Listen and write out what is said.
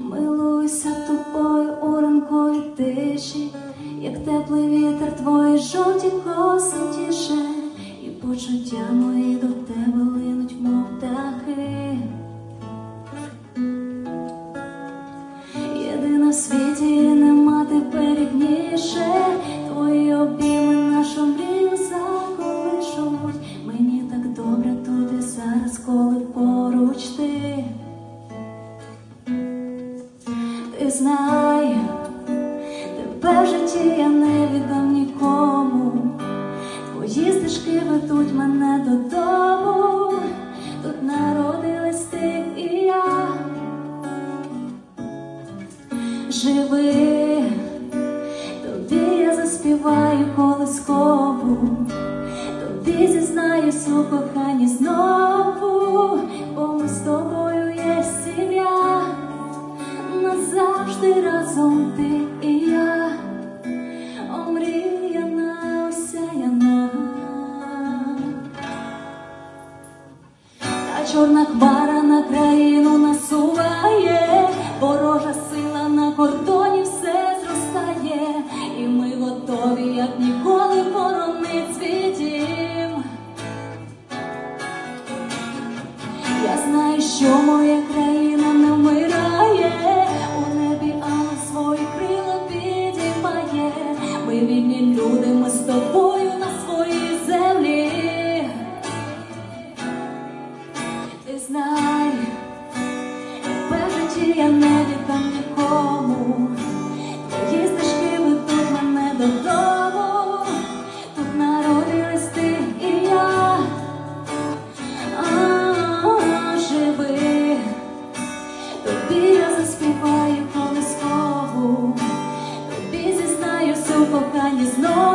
Милуйся тобою у ранковій тиші, як теплий вітер твої жовті коси тіше, і почуття мої до тебе линуть, мов птахи. Єдина в світі нема тепер рідніше, твої обійми нашу мрію заколишуть. Мені так добре тут і зараз, коли поруч ти. Ти знай, тебе в житті я не віддам нікому. Твої стежки ведуть мене додому. Тут народилась ти і я. Живи, тобі я заспіваю колискову, тобі зізнаюсь у коханні знову, разом ти і я, омріяна, осяяна. Та чорна хмара на країну насуває, ворожа сила на кордоні все зростає, і ми готові, як ніколи, боронить свій. Я знаю, що моя тобою на своїй землі. Ти знай, тебе я не віддам нікому. Твої стежки ведуть мене додому. Тут народились ти і я. А, живи, тобі я заспіваю колискову, тобі зізнаюсь у коханні знову.